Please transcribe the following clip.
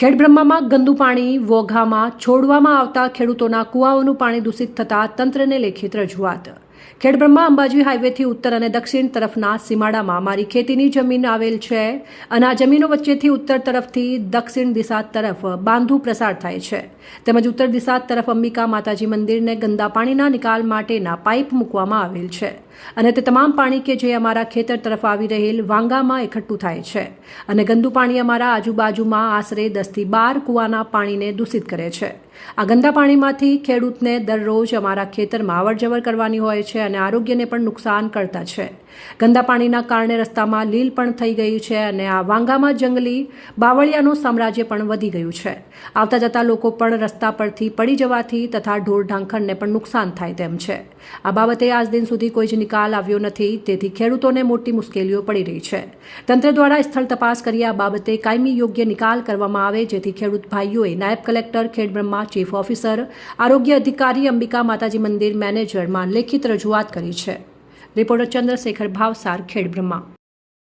ખેડબ્રહ્મામાં ગંદુ પાણી, વોઘામાં છોડવામાં આવતા ખેડૂતોના કુવાઓનું પાણી દૂષિત થતાં તંત્રને લેખિત રજૂઆત. ખેડબ્રહ્મા અંબાજી હાઈવેથી ઉત્તર અને દક્ષિણ તરફના સીમાડામાં મારી ખેતીની જમીન આવેલ છે અને આ જમીનો વચ્ચેથી ઉત્તર તરફથી દક્ષિણ દિશા તરફ બાંધુ પ્રસાર થાય છે. તેમજ ઉત્તર દિશા તરફ અંબિકા માતાજી મંદિરને ગંદા પાણીના નિકાલ માટેના પાઇપ મૂકવામાં આવેલ છે. અને તે તમામ પાણી કે જે અમારા ખેતર તરફ આવી રહેલ વાંગામાં એકઠું થાય છે અને ગંદુ પાણી અમારા આજુબાજુમાં આશરે દસથી બાર કૂવાના પાણીને દૂષિત કરે છે. આ ગંદા પાણીમાંથી ખેડૂતને દરરોજ અમારા ખેતરમાં અવરજવર કરવાની હોય છે અને આરોગ્યને પણ નુકસાન કરતા છે. ગંદા પાણીના કારણે રસ્તામાં લીલ પણ થઈ ગઈ છે અને આ વાંગામાં જંગલી બાવળિયાનું સામ્રાજ્ય પણ વધી ગયું છે. આવતા જતા લોકો પણ રસ્તા પરથી પડી જવાથી તથા ઢોર ઢાંખરને પણ નુકસાન થાય તેમ છે. આ બાબતે આજ દિન સુધી કોઈ જ નિકાલ આવ્યો નથી, તેથી ખેડૂતોને મોટી મુશ્કેલીઓ પડી રહી છે. તંત્ર દ્વારા સ્થળ તપાસ કરી આ બાબતે કાયમી યોગ્ય નિકાલ કરવામાં આવે, જેથી ખેડૂત ભાઈઓએ નાયબ કલેક્ટર, ખેડબ્રહ્મા ચીફ ઓફિસર, આરોગ્ય અધિકારી, અંબિકા માતાજી મંદિર મેનેજરમાં લેખિત રજૂઆત કરી છે. રિપોર્ટર ચંદ્રશેખર ભાવસાર, ખેડબ્રહ્મા.